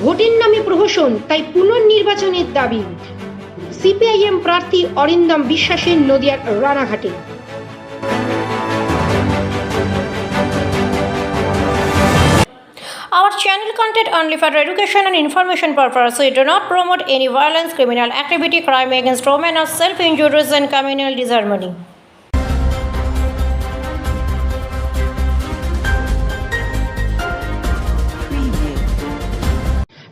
ভোটের নামে প্রহসন তাই পুনর্নির্বাচনের দাবি সিপিআইএম প্রার্থী অরিন্দম বিশ্বাসের নদিয়ার রানাঘাটে Our channel content only for education and information purpose. We do not promote any violence, criminal activity, crime against women, or self-injuries and communal disharmony.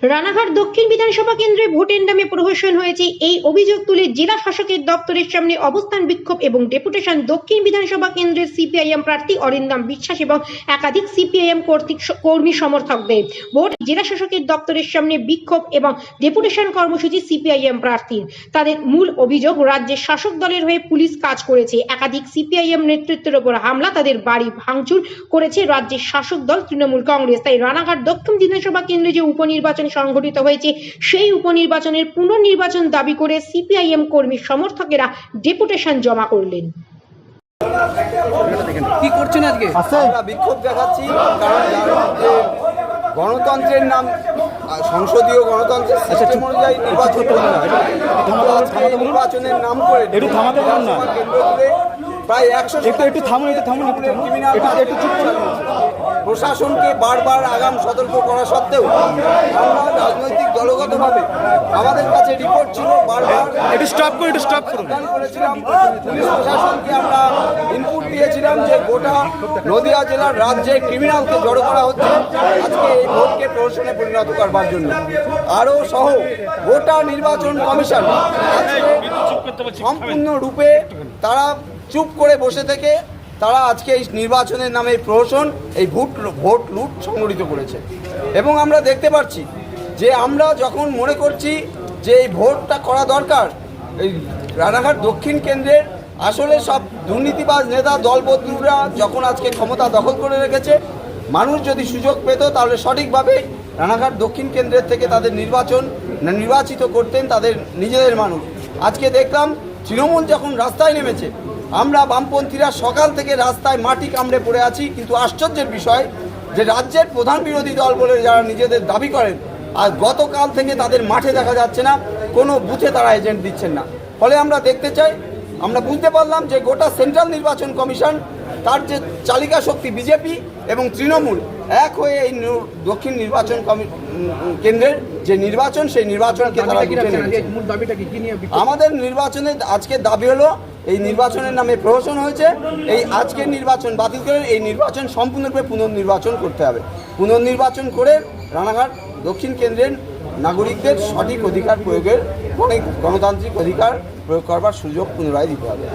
Ranaghat দক্ষিণ বিধানসভা কেন্দ্রে ভোটের নামে প্রহসন হয়েছে। এই অভিযোগ তুলে জেলা শাসকের দপ্তরের সামনে অবস্থান বিক্ষোভ এবং ডেপুটেশন দক্ষিণ বিধানসভা কেন্দ্রের সিপিআইএম প্রার্থী অরিন্দম বিশ্বাস এবং একাধিক সিপিআইএম কর্তৃক কর্মী সমর্থকদের। ভোট জেলা শাসকের দপ্তরের সামনে বিক্ষোভ এবং ডেপুটেশন কর্মসূচি সিপিআইএম প্রার্থীর। তাদের মূল অভিযোগ, রাজ্যের শাসক দলের হয়ে পুলিশ কাজ করেছে। একাধিক সিপিআইএম নেতৃত্বের ওপর হামলা, তাদের বাড়ি ভাঙচুর করেছে রাজ্যের শাসক দল তৃণমূল কংগ্রেস। তাই রানাঘাট দক্ষিণ বিধানসভা কেন্দ্রে যে উপনির্বাচন সংঘটিত হয়েছে। সেই উপনির্বাচনের পুনর্নির্বাচন দাবি করে সিপিআইএম কর্মী সমর্থকেরা ডেপুটেশন জমা করলেন। কি করছেন আজকে? আমরা বিক্ষোভ দেখাচ্ছি কারণ গণতন্ত্রের নাম সংসদীয় গণতন্ত্রের সিস্টেম অনুযায়ী নির্বাচন হয় নির্বাচনের নাম করে একটু থামাতে পারেন না। প্রায় একশো একটু- একটু থামুন, একটু থামুন, ক্রিমিনাল একটু- একটু চুপ প্রশাসনকে বারবার আগাম সতর্ক করা সত্ত্বেও আমরা দলগতভাবে আমাদের কাছে রিপোর্ট ছিল বারবার একটু স্টপ করুন একটু স্টপ করুন। করেছিলাম পুলিশ প্রশাসনকে আমরা ইনপুট দিয়েছিলাম যে গোটা নদিয়া জেলার রাজ্যে ক্রিমিনালকে জড়ো করা হচ্ছে। আজকে এই ভোটকে প্রহসনে পরিণত করবার জন্য। আরও সহ গোটা নির্বাচন কমিশন সম্পূর্ণরূপে তারা চুপ করে বসে থেকে তারা আজকে এই নির্বাচনের নামে প্রহসন এই ভোট ভোট লুট সংগঠিত করেছে। এবং আমরা দেখতে পাচ্ছি যে আমরা যখন মনে করছি যে এই ভোটটা করা দরকার, এই রানাঘাট দক্ষিণ কেন্দ্রের আসলে সব দুর্নীতিবাজ নেতা দলবদলুরা যখন আজকে ক্ষমতা দখল করে রেখেছে, মানুষ যদি সুযোগ পেত তাহলে সঠিকভাবে রানাঘাট দক্ষিণ কেন্দ্রের থেকে তাদের নির্বাচন নির্বাচিত করতেন তাদের নিজেদের মানুষ। আজকে দেখলাম তৃণমূল যখন রাস্তায় নেমেছে, আমরা বামপন্থীরা সকাল থেকে রাস্তায় মাটি কামড়ে পড়ে আছি, কিন্তু আশ্চর্যের বিষয় যে রাজ্যের প্রধান বিরোধী দল বলে যারা নিজেদের দাবি করেন আর গতকাল থেকে তাদের মাঠে দেখা যাচ্ছে না কোনো বুথে তারা এজেন্ট দিচ্ছেন না ফলে আমরা দেখতে চাই আমরা বুঝতে পারলাম যে গোটা সেন্ট্রাল নির্বাচন কমিশন তার যে চালিকা শক্তি বিজেপি এবং তৃণমূল এক হয়ে এই দক্ষিণ নির্বাচন কমি- কেন্দ্রের যে নির্বাচন সেই নির্বাচনকে তারা। আজকে? আমাদের নির্বাচনের আজকের দাবি হলো এই নির্বাচনের নামে প্রহসন হয়েছে এই আজকের নির্বাচন বাতিল করে এই নির্বাচন সম্পূর্ণরূপে পুনর্নির্বাচন করতে হবে পুনর্নির্বাচন করে রানাঘাট দক্ষিণ কেন্দ্রের নাগরিকদের সঠিক অধিকার প্রয়োগের অনেক গণতান্ত্রিক অধিকার প্রয়োগ করবার সুযোগ পুনরায় দিতে হবে।